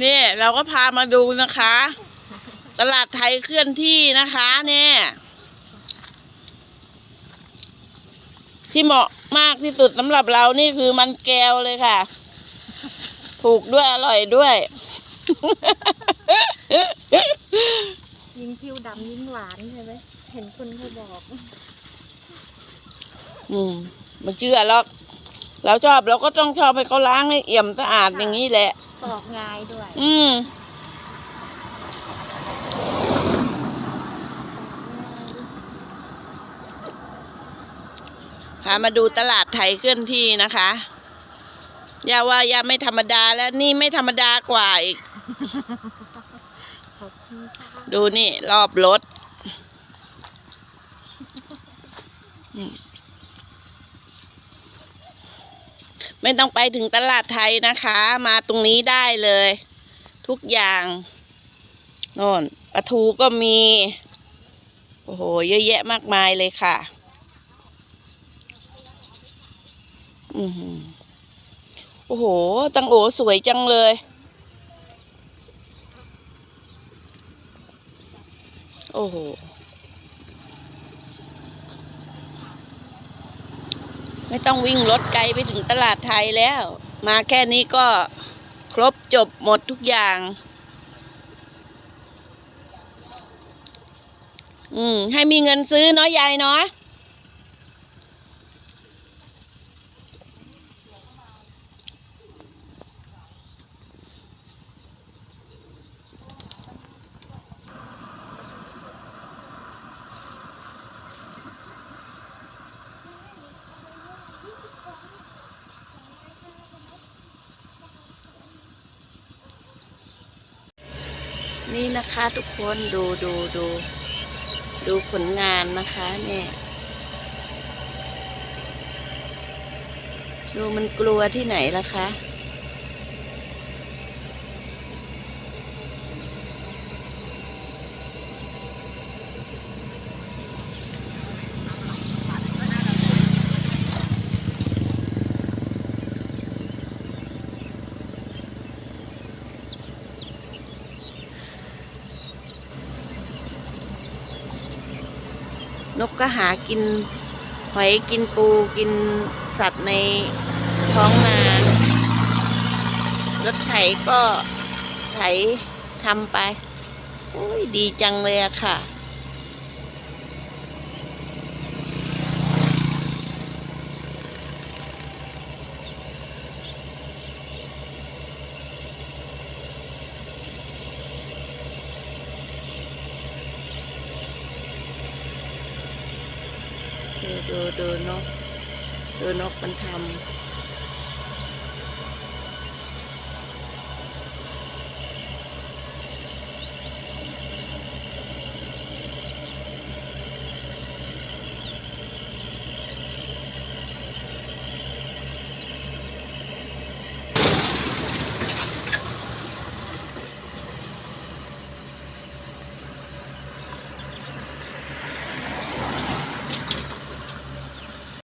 เนี่ยเราก็พามาดูนะคะ ตลาดไทยเคลื่อนที่นะคะ เนี่ย ที่เหมาะมากที่สุดสำหรับเรานี่คือมันแก้วเลยค่ะ ถูกด้วยอร่อยด้วย ยิ่งผิวดำยิ่งหวานใช่ไหมเห็นคนเขาบอก อืมมันเชื่อหรอกเราชอบเราก็ต้องชอบให้เขาล้างให้เอี่ยมสะอาดอย่างนี้แหละ ปอกง่ายด้วย อืมพามาดูตลาดไทยเคลื่อนที่นะคะอย่าว่าอย่าไม่ธรรมดาแล้วนี่ไม่ธรรมดากว่าอีกขอบคุณค่ะดูนี่ รอบรถอืม ไม่ต้องไปถึงตลาดไทยนะคะ มาตรงนี้ได้เลย ทุกอย่างโน่นปลาทูก็มี โอ้โห เยอะแยะมากมายเลยค่ะ อือหือโอ้โห ตังโอสวยจังเลย โอ้โห ไม่ต้องวิ่งรถไกลไปถึงตลาดไทยแล้ว มาแค่นี้ก็ครบจบหมดทุกอย่าง อืม ให้มีเงินซื้อเนาะยายเนาะ นี่นะคะทุกคนดูดูดูดูผลงานนะคะเนี่ยดูมันกลัวที่ไหนล่ะคะ นกก็หากินหอยกินปูกินสัตว์ในท้องนารถไถก็ไถทำไป โอ้ยดีจังเลยอะค่ะ ดูดูนก ดูนกมันทำ